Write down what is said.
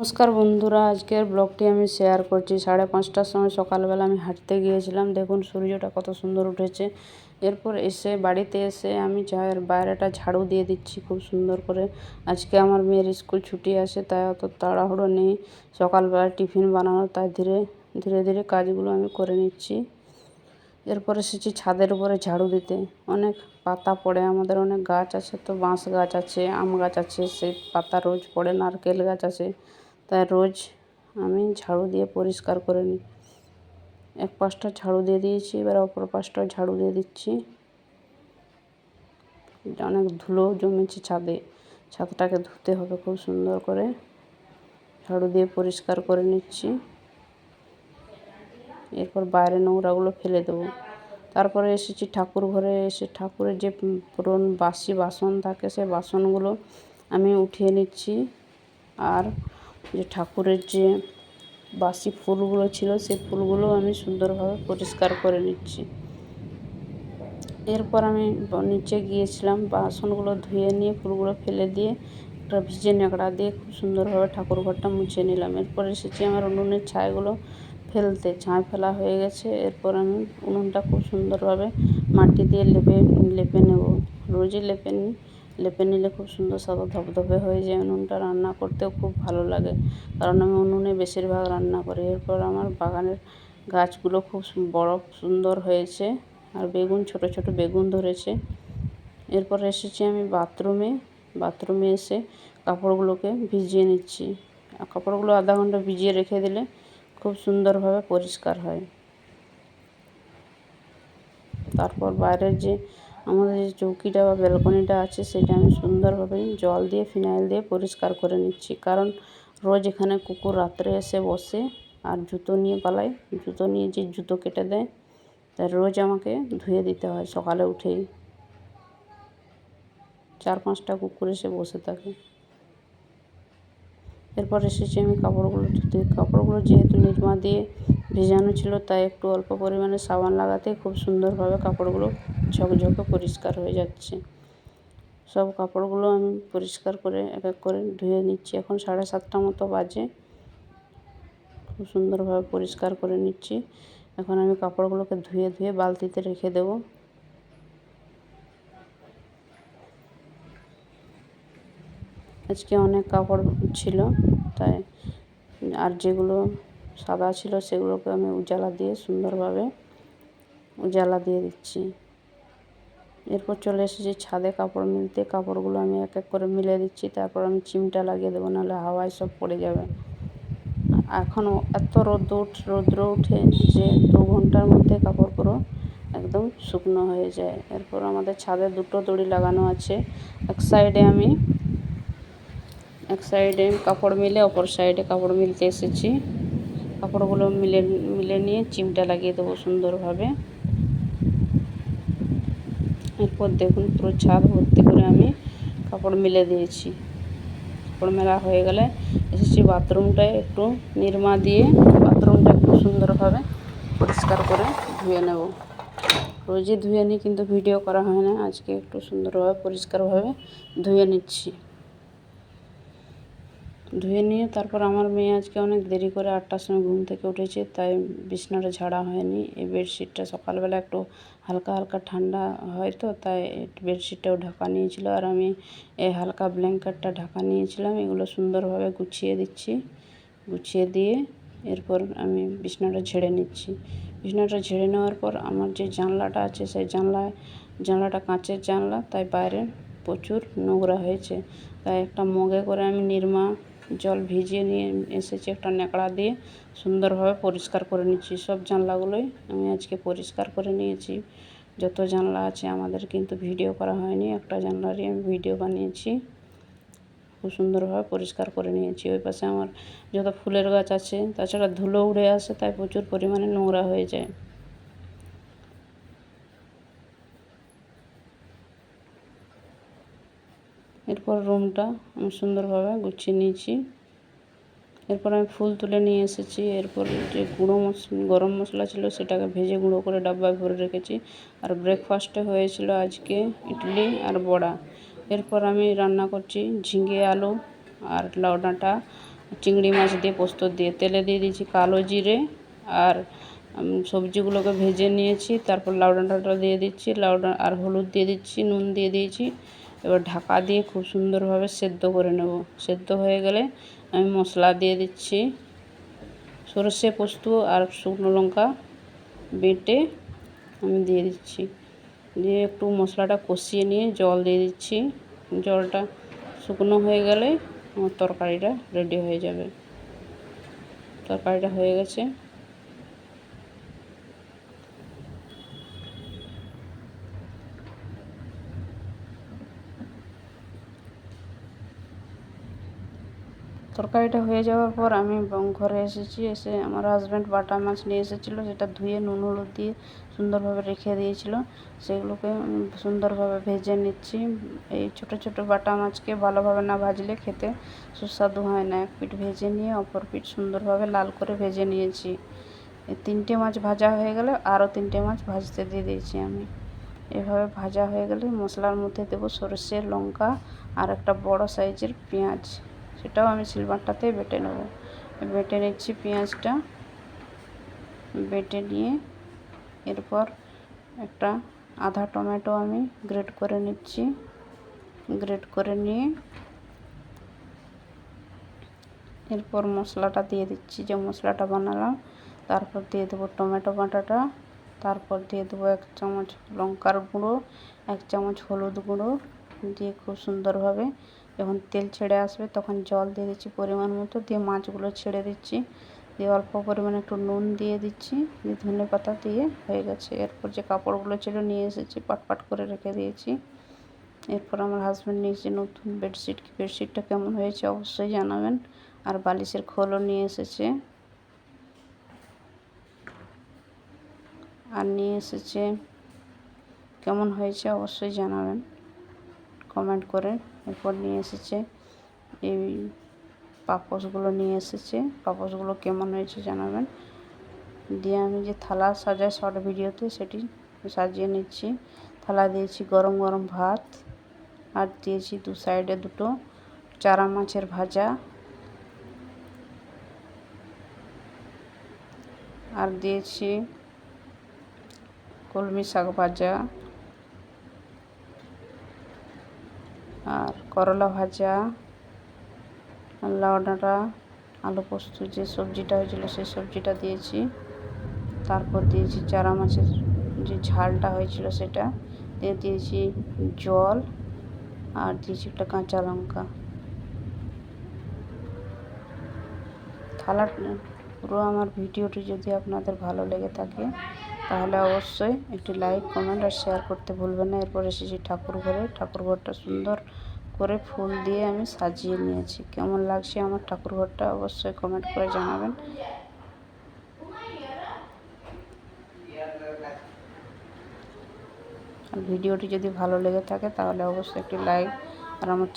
নমস্কার বন্ধুরা, আজকের ব্লগটি আমি শেয়ার করছি। সাড়ে পাঁচটার সময় সকালবেলা আমি হাঁটতে গিয়েছিলাম। দেখুন সূর্যটা কত সুন্দর উঠেছে। এরপর এসে বাড়িতে এসে আমি চায়ের বাইরেটা ঝাড়ু দিয়ে দিচ্ছি খুব সুন্দর করে। আজকে আমার মেয়ের স্কুল ছুটি আছে, তাই অত তাড়াহুড়ো নেই। সকালবেলা টিফিন বানানো, তাই ধীরে ধীরে ধীরে কাজগুলো আমি করে নিচ্ছি। এরপর এসেছি ছাদের উপরে ঝাড়ু দিতে। অনেক পাতা পড়ে, আমাদের অনেক গাছ আছে, তো বাঁশ গাছ আছে, আম গাছ আছে, সেই পাতা রোজ পড়ে, নারকেল গাছ আছে। তাই রোজ আমি ঝাড়ু দিয়ে পরিষ্কার করে নিই। এক পাশটা ঝাড়ু দিয়ে দিয়েছি, এবার অপর পাশটাও ঝাড়ু দিয়ে দিচ্ছি। অনেক ধুলো জমেছে ছাদে, ছাদটাকে ধুতে হবে খুব সুন্দর করে। ঝাড়ু দিয়ে পরিষ্কার করে নিচ্ছি। এরপর বাইরে নোংরাগুলো ফেলে দেবো। তারপরে এসেছি ঠাকুর ঘরে, এসে ঠাকুরের যে পুরন বাসি বাসন থাকে, সে বাসনগুলো আমি উঠিয়ে নিচ্ছি। আর যে ঠাকুরের যে বাসি ফুলগুলো ছিল সেই ফুলগুলো আমি সুন্দরভাবে পরিষ্কার করে নিচ্ছি। এরপর আমি নিচে গিয়েছিলাম, বাসনগুলো ধুয়ে নিয়ে ফুলগুলো ফেলে দিয়ে একটা ভিজে ন্যাকড়া দিয়ে খুব সুন্দরভাবে ঠাকুর ঘরটা মুছে নিলাম। এরপর এসেছি আমার উনুনের ছাইগুলো ফেলতে ছাই ফেলা হয়ে গেছে। এরপর আমি উনুনটা খুব সুন্দরভাবে মাটি দিয়ে লেপে লেপে নেব। রোজই লেপে নিই লেপে নিলে খুব সুন্দর সাদা ধপধপে হয়ে যায়। উনুনটা রান্না করতেও খুব ভালো লাগে। কারণ আমি উনুনে বেশিরভাগ রান্না করি। এরপর আমার বাগানের গাছগুলো খুব বড় সুন্দর হয়েছে আর বেগুন, ছোট ছোট বেগুন ধরেছে। এরপর এসেছি আমি বাথরুমে। বাথরুমে এসে কাপড়গুলোকে ভিজিয়ে নিচ্ছি। কাপড়গুলো আধা ঘণ্টা ভিজিয়ে রেখে দিলে খুব সুন্দরভাবে পরিষ্কার হয়। তারপর বাইরের যে আমাদের যে চৌকিটা বা ব্যালকনিটা আছে, সেটা আমি সুন্দরভাবে জল দিয়ে, ফিনাইল দিয়ে পরিষ্কার করে নিচ্ছি। কারণ রোজ এখানে কুকুর রাত্রে এসে বসে আর জুতো নিয়ে পালায়। জুতো নিয়ে যে জুতো কেটে দেয় তাই রোজ আমাকে ধুয়ে দিতে হয় সকালে উঠেই। চার পাঁচটা কুকুর এসে বসে থাকে। এরপর এসেছি আমি কাপড়গুলো ধুতে। কাপড়গুলো যেহেতু নিরমা দিয়ে ভেজানো ছিল, তাই একটু অল্প পরিমাণে সাবান লাগাতে খুব সুন্দরভাবে কাপড়গুলো ঝকঝকে পরিষ্কার হয়ে যাচ্ছে। সব কাপড়গুলো আমি পরিষ্কার করে এক এক করে ধুয়ে নিচ্ছি। এখন সাড়ে সাতটা মতো বাজে। খুব সুন্দরভাবে পরিষ্কার করে নিচ্ছি। এখন আমি কাপড়গুলোকে ধুয়ে ধুয়ে বালতিতে রেখে দেবো। আজকে অনেক কাপড় ছিল, তাই আর যেগুলো সাদা ছিল সেগুলোকে আমি উজালা দিয়ে সুন্দরভাবে উজালা দিয়ে দিচ্ছি। এরপর চলে এসেছি ছাদে কাপড় মিলতে। কাপড়গুলো আমি এক এক করে মিলে দিচ্ছি। তারপর আমি চিমটা লাগিয়ে দেবো, নাহলে হাওয়ায় সব পড়ে যাবে। এখনও এত রোদ্র উঠ, রৌদ্র উঠে যে দু ঘণ্টার মধ্যে কাপড় পুরো একদম শুকনো হয়ে যায়। এরপর আমাদের ছাদে দুটো দড়ি লাগানো আছে। এক সাইডে আমি, এক সাইডে কাপড় মিলে, অপর সাইডে কাপড় মিলতে এসেছি। কাপড়গুলো মিলে মিলে নিয়ে চিমটা লাগিয়ে দেবো সুন্দরভাবে। এরপর দেখুন পুরো ছাদ ভর্তি করে আমি কাপড় মিলে দিয়েছি। কাপড় মেলা হয়ে গেলে এসেছি বাথরুমটায় একটু নির্মা দিয়ে বাথরুমটা একটু সুন্দরভাবে পরিষ্কার করে ধুয়ে নেব। রোজই ধুয়ে নিই কিন্তু ভিডিও করা হয় না। আজকে একটু সুন্দরভাবে, পরিষ্কারভাবে ধুয়ে নিচ্ছি। ধুয়ে নিয়ে তারপর আমার মেয়ে আজকে অনেক দেরি করে আটটার সময় ঘুম থেকে উঠেছে, তাই বিছনাটা ঝাড়া হয়নি। এই বেডশিটটা সকালবেলা একটু হালকা হালকা ঠান্ডা হয় তো, তাই বেডশিটটাও ঢাকা নিয়েছিল। আর আমি এই হালকা ব্ল্যাঙ্কেটটা ঢাকা নিয়েছিলাম, এগুলো সুন্দরভাবে গুছিয়ে দিচ্ছি। গুছিয়ে দিয়ে এরপর আমি বিছনাটা ঝেড়ে নিচ্ছি। বিছনাটা ঝেড়ে নেওয়ার পর আমার যে জানলাটা আছে, সেই জানলায়, জানলাটা কাঁচের জানলা, তাই বাইরে প্রচুর নোংরা হয়েছে। তাই একটা মগে করে আমি নিরমা জল ভিজিয়ে নিয়ে এসেছি একটা ন্যাকড়া দিয়ে। সুন্দরভাবে পরিষ্কার করে নিচ্ছি। সব জানলাগুলোই আমি আজকে পরিষ্কার করে নিয়েছি। যত জানলা আছে আমাদের কিন্তু ভিডিও করা হয়নি। একটা জানলারই আমি ভিডিও বানিয়েছি। খুব সুন্দরভাবে পরিষ্কার করে নিয়েছি। ওই পাশে আমার যত ফুলের গাছ আছে, তাছাড়া ধুলো উড়ে আসে, তাই প্রচুর পরিমাণে নোংরা হয়ে যায়। এরপর রুমটা আমি সুন্দরভাবে গুছিয়ে নিয়েছি। এরপর আমি ফুল তুলে নিয়ে এসেছি। এরপর যে গুঁড়ো গরম মশলা ছিল সেটাকে ভেজে গুঁড়ো করে ডাব্বায় ভরে রেখেছি। আর ব্রেকফাস্টে হয়েছিল আজকে ইডলি আর বড়া। এরপর আমি রান্না করছি ঝিঙে আলু আর লাউ ডাঁটা চিংড়ি মাছ দিয়ে পোস্ত দিয়ে। তেলে দিয়ে দিয়েছি কালো জিরে আর সবজিগুলোকে ভেজে নিয়েছি। তারপর লাউ ডাঁটাটা দিয়ে দিচ্ছি লাউ আর হলুদ দিয়ে দিচ্ছি, নুন দিয়ে দিয়েছি। এবার ঢাকা দিয়ে খুব সুন্দরভাবে সেদ্ধ করে নেব। সেদ্ধ হয়ে গেলে আমি মশলা দিয়ে দিচ্ছি। সরষে, পোস্ত আর শুকনো লঙ্কা বেটে আমি দিয়ে দিচ্ছি। দিয়ে একটু মশলাটা কষিয়ে নিয়ে জল দিয়ে দিচ্ছি। জলটা শুকনো হয়ে গেলে আমার তরকারিটা রেডি হয়ে যাবে। তরকারিটা হয়ে গেছে। তরকারিটা হয়ে যাওয়ার পর আমি ঘরে এসেছি, এসে আমার হাজব্যান্ড বাটা মাছ নিয়ে এসেছিল সেটা ধুয়ে নুন, হলুদ দিয়ে সুন্দরভাবে রেখে দিয়েছিল। সেগুলোকে সুন্দরভাবে ভেজে নিচ্ছি। এই ছোট ছোট বাটা মাছকে ভালোভাবে না ভাজলে খেতে সুস্বাদু হয় না। এক পিঠ ভেজে নিয়ে অপর পিঠ সুন্দরভাবে লাল করে ভেজে নিয়েছি। তিনটে মাছ ভাজা হয়ে গেলে আরও তিনটে মাছ ভাজতে দিয়ে দিয়েছি আমি। এভাবে ভাজা হয়ে গেলে মশলার মধ্যে দেবো সরষে, লঙ্কা আর একটা বড় সাইজের পেঁয়াজ। সেটাও আমি সিলভারটাতে বেটে নেব। বেটে নিচ্ছি পেঁয়াজটা। বেটে নিয়ে এরপর একটা আধা টমেটো আমি গ্রেট করে নিচ্ছি। গ্রেট করে নিয়ে এরপর মশলাটা দিয়ে দিচ্ছি। যে মশলাটা বানালাম, তারপর দিয়ে দেবো টমেটো বাটাটা। তারপর দিয়ে দেবো এক চামচ লঙ্কার গুঁড়ো, এক চামচ হলুদ গুঁড়ো। দিয়ে খুব সুন্দরভাবে যখন তেল ছেড়ে আসবে তখন জল দিয়ে দিচ্ছি পরিমাণ মতো, দিয়ে মাছগুলো ছেড়ে দিচ্ছি। দিয়ে অল্প পরিমাণে একটু নুন দিয়ে দিচ্ছি, দিয়ে ধনে পাতা দিয়ে হয়ে গেছে। এরপর যে কাপড়গুলো ছিল নিয়ে এসেছি পাট পাট করে রেখে দিয়েছি। এরপর আমার হাজব্যান্ড নিয়েছে নতুন বেডশিট কি বেডশিটটা কেমন হয়েছে অবশ্যই জানাবেন। আর বালিশের খোলও নিয়ে এসেছে। আর নিয়ে এসেছে, কেমন হয়েছে অবশ্যই জানাবেন। কমেন্ট করে এরপর নিয়ে এসেছে এই পাপোশগুলো নিয়ে এসেছে। পাপোশগুলো কেমন হয়েছে জানাবেন। দিয়ে আমি যে থালা সাজাই শর্ট ভিডিওতে সেটি সাজিয়ে নিচ্ছি। থালা দিয়েছি গরম গরম ভাত আর দিয়েছি দু সাইডে দুটো চারা মাছের ভাজা আর দিয়েছি কলমি শাক ভাজা। আর করলা ভাজা আর লাউ ডাঁটা আলু পোস্ত, যে সবজিটা হয়েছিল সেই সবজিটা দিয়েছি। তারপর দিয়েছি চারা মাছের যে ঝালটা হয়েছিল সেটা। দিয়ে দিয়েছি জল আর দিয়েছি একটা কাঁচা লঙ্কা। থালা পুরো আমার ভিডিওটি যদি আপনাদের ভালো লেগে থাকে তাহলে অবশ্যই একটি লাইক কমেন্ট আর শেয়ার করতে ভুলবেন না। এরপর এসেছি ঠাকুর ঘরে। ঠাকুর ঘরটা সুন্দর করে ফুল দিয়ে আমি সাজিয়ে নিয়েছি। কেমন লাগছে আমার ঠাকুর ঘরটা অবশ্যই কমেন্ট করে জানাবেন। আর ভিডিওটি যদি ভালো লেগে থাকে তাহলে অবশ্যই একটি লাইক আর আমার